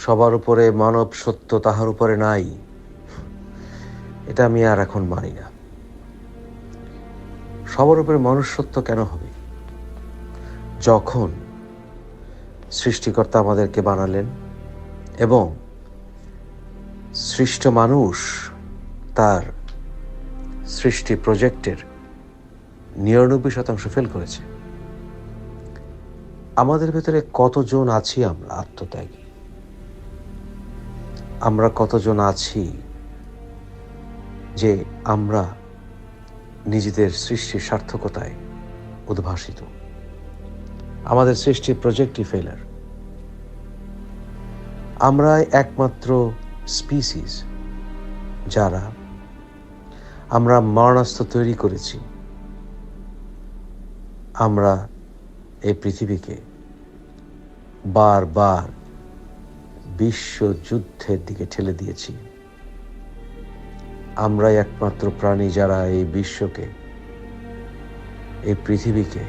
সবার উপরে মানব সত্য তাহার উপরে নাই। এটা আমি আর এখন মানি না। সবার উপরে মানুষ সত্য কেন হবে? যখন সৃষ্টিকর্তা আমাদেরকে বানালেন এবং সৃষ্ট মানুষ তার সৃষ্টি প্রজেক্টের নিরানব্বই শতাংশ ফেল করেছে। আমাদের ভেতরে কতজন আছি আমরা আত্মত্যাগী? আমরা কতজন আছি যে আমরা নিজেদের সৃষ্টির সার্থকতায় উদ্ভাসিত? আমাদের সৃষ্টির প্রজেক্টই ফেলার। আমরা একমাত্র স্পিসিস যারা আমরা মারণাস্ত্র তৈরি করেছি। আমরা এই পৃথিবীকে বারবার বিশ্বযুদ্ধের দিকে ঠেলে দিয়েছি। আমরাই একমাত্র প্রাণী যারা এই বিশ্বকে, এই পৃথিবীকে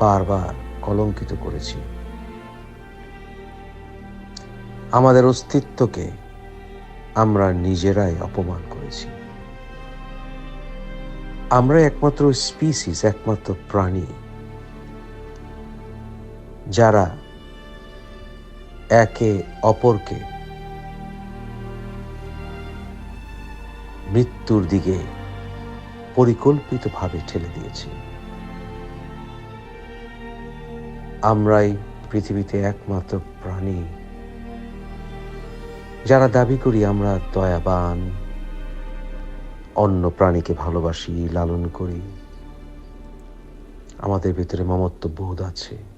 বারবার কলঙ্কিত করেছি। আমাদের অস্তিত্বকে আমরা নিজেরাই অপমান করেছি। আমরা একমাত্র স্পিসিস, একমাত্র প্রাণী যারা একে অপরকে মৃত্যুর দিকে পরিকল্পিতভাবে ঠেলে দিয়েছি। আমরাই পৃথিবীতে একমাত্র প্রাণী। যারা দাবি করি আমরা দয়াবান, অন্য প্রাণীকে ভালোবাসি, লালন করি। আমাদের ভিতরে মমত্ব বোধ আছে।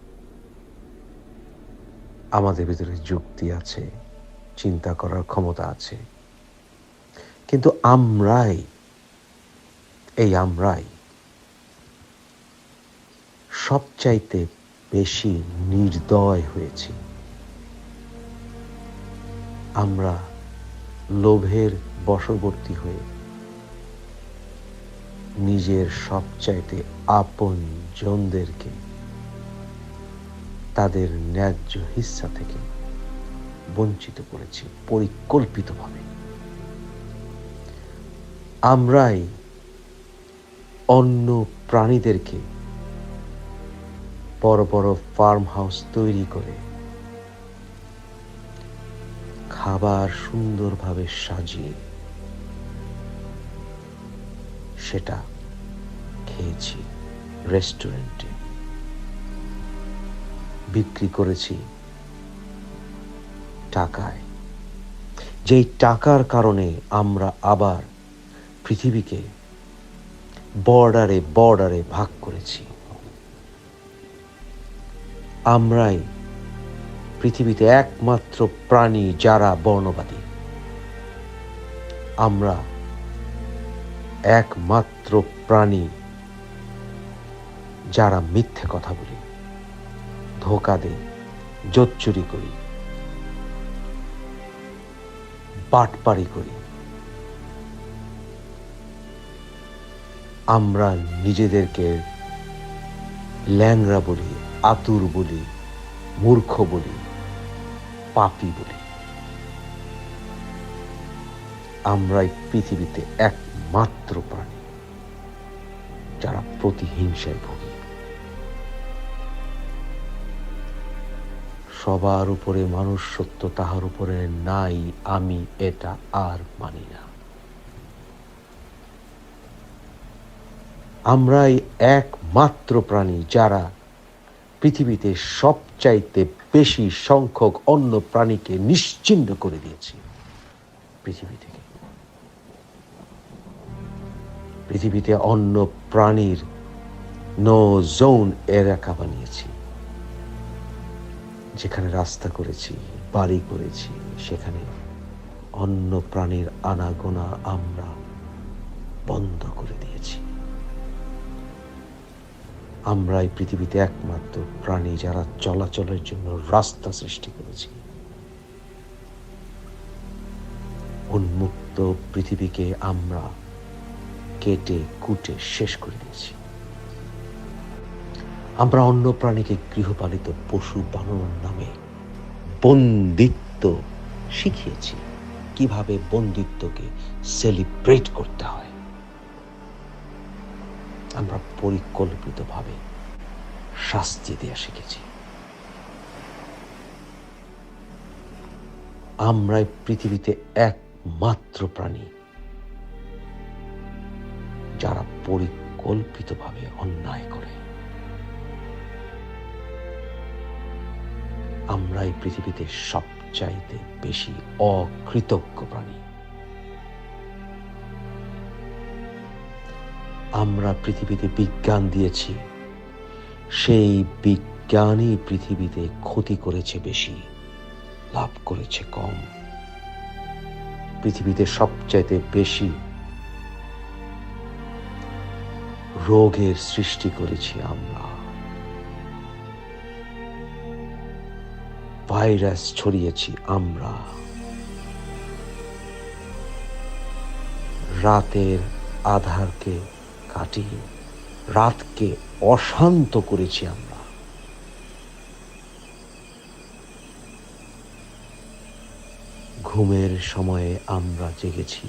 আমাদের ভিতরে যুক্তি আছে, চিন্তা করার ক্ষমতা আছে। কিন্তু আমরাই, এই আমরাই সবচাইতে বেশি নির্দয় হয়েছি। আমরা লোভের বশবর্তী হয়ে নিজের সবচাইতে আপন জনদেরকে তাদের ন্যায্য হিস্সা থেকে বঞ্চিত করেছি, পরিকল্পিতভাবে। আমরাই অন্য প্রাণীদেরকে বড় বড় ফার্ম হাউস তৈরি করে খাবার সুন্দরভাবে সাজিয়ে সেটা খেয়েছি রেস্টুরেন্টে। বিক্রি করেছি টাকায়। যেই টাকার কারণে আমরা আবার পৃথিবীকে বর্ডারে বর্ডারে ভাগ করেছি। আমরাই পৃথিবীতে একমাত্র প্রাণী যারা বর্ণবাদী। আমরা একমাত্র প্রাণী যারা মিথ্যে কথা বলি। ধোকা দেই জোচ্চুরি করি, বাটপাড়ি করি। আমরা নিজেদেরকে ল্যাংরা বলি, আতুর বলি, মূর্খ বলি, পাপি বলি। আমরাই পৃথিবীতে একমাত্র প্রাণী, যারা প্রতিহিংসায় ভুগি। সবার উপরে মানুষ সত্য তাহার উপরে নাই, আমি এটা আর মানি না। আমরাই একমাত্র প্রাণী যারা পৃথিবীতে সবচাইতে বেশি সংখ্যক অন্য প্রাণীকে নিশ্চিন্ন করে দিয়েছি পৃথিবী থেকে। পৃথিবীতে অন্য প্রাণীর নো জোন এলাকা বানিয়েছি। যেখানে রাস্তা করেছি, বাড়ি করেছি, সেখানে অন্য প্রাণীর আনাগোনা আমরা বন্ধ করে দিয়েছি। আমরাই পৃথিবীতে একমাত্র প্রাণী যারা চলাচলের জন্য রাস্তা সৃষ্টি করেছি। উন্মুক্ত পৃথিবীকে আমরা কেটে কুটে শেষ করে দিয়েছি। আমরা অন্য প্রাণীকে গৃহপালিত পশু বানানোর নামে বন্দিত্ব শিখিয়েছি। কীভাবে বন্দিত্বকে সেলিব্রেট করতে হয়। আমরা পরিকল্পিতভাবে শাস্তি দেওয়া শিখেছি। আমরাই পৃথিবীতে একমাত্র প্রাণী যারা পরিকল্পিতভাবে অন্যায় করে। আমরাই পৃথিবীতে সবচাইতে বেশি অকৃতজ্ঞ প্রাণী। আমরা পৃথিবীতে বিজ্ঞান দিয়েছি, সেই বিজ্ঞানই পৃথিবীতে ক্ষতি করেছে বেশি, লাভ করেছে কম। পৃথিবীতে সবচাইতে বেশি রোগের সৃষ্টি করেছি আমরা। ভাইরাস ছড়িয়েছি আমরা। রাতের আধারকে কাটিয়ে, রাতকে অশান্ত করেছি আমরা। ঘুমের সময়ে আমরা জেগেছি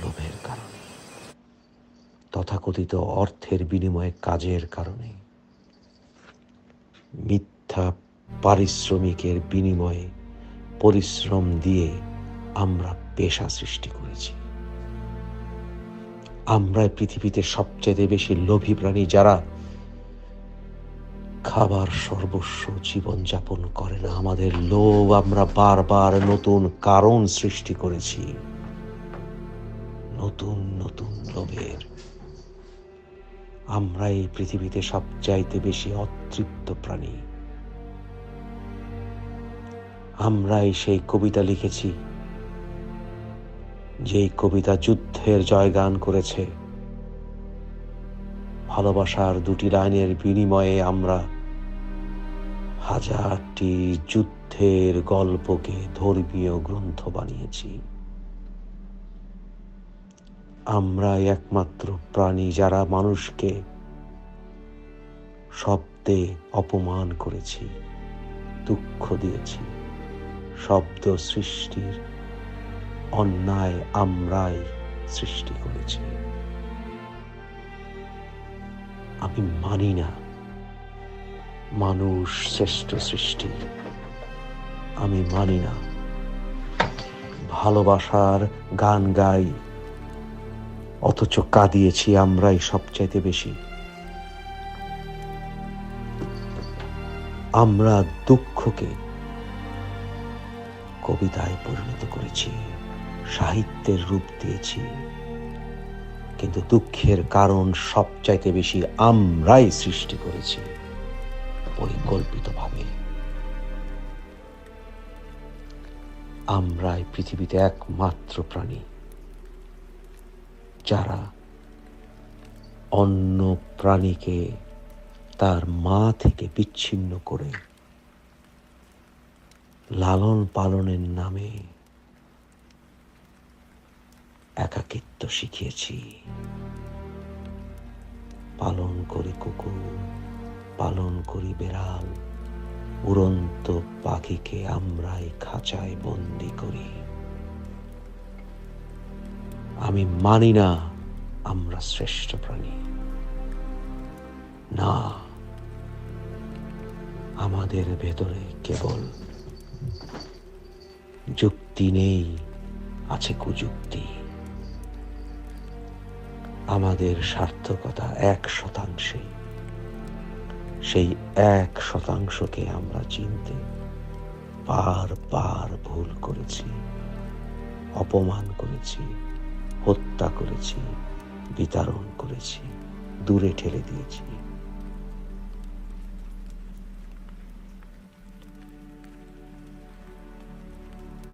লোভের কারণে, তথাকথিত অর্থের বিনিময়ে কাজের কারণে। মিথ্যা পারিশ্রমিকের বিনিময়ে পরিশ্রম দিয়ে আমরা পেশা সৃষ্টি করেছি। আমরাই পৃথিবীতে সবচেয়ে বেশি লোভী প্রাণী যারা খাবার সর্বস্ব জীবন যাপন করে না। আমাদের লোভ আমরা বারবার নতুন কারণ সৃষ্টি করেছি। নতুন নতুন লোভের। আমরা এই পৃথিবীতে সবচাইতে বেশি অতৃপ্ত প্রাণী। আমরাই সেই কবিতা লিখেছি, যেই কবিতা যুদ্ধের জয়গান করেছে। ভালোবাসার দুটি লাইনের বিনিময়ে আমরা হাজারটি যুদ্ধের গল্পকে ধর্মীয় গ্রন্থ বানিয়েছি। আমরা একমাত্র প্রাণী যারা মানুষকে শব্দে অপমান করেছি, দুঃখ দিয়েছি। শব্দ সৃষ্টির অন্যায় আমরাই সৃষ্টি করেছি। আমি মানি না মানুষ শ্রেষ্ঠ সৃষ্টি। আমি মানি না ভালোবাসার গান গাই, অথচ কাঁদিয়েছি আমরাই সবচাইতে বেশি। আমরা দুঃখকে কবিতায় পরিণত করেছি, সাহিত্যের রূপ দিয়েছি। কিন্তু দুঃখের কারণ সবচাইতে বেশি আমরাই সৃষ্টি করেছি, পরিকল্পিতভাবে। আমরাই পৃথিবীতে একমাত্র প্রাণী, যারা অন্য প্রাণীকে তার মা থেকে বিচ্ছিন্ন করে লালন পালনের নামে একাকিত্ব শিখিয়েছি। পালন করি কুকুর, পালন করি বেড়াল, উড়ন্ত পাখিকে আমরাই খাঁচায় বন্দি করি। আমি মানি না আমরা শ্রেষ্ঠ প্রাণী। না, আমাদের ভেতরে কেবল যুক্তি নেই, আছে কুযুক্তি। আমাদের সার্থকতা এক শতাংশে। সেই এক শতাংশকে আমরা চিনতে বার বার ভুল করেছি, অপমান করেছি, হত্যা করেছি বিতরণ করেছি, দূরে ঠেলে দিয়েছি।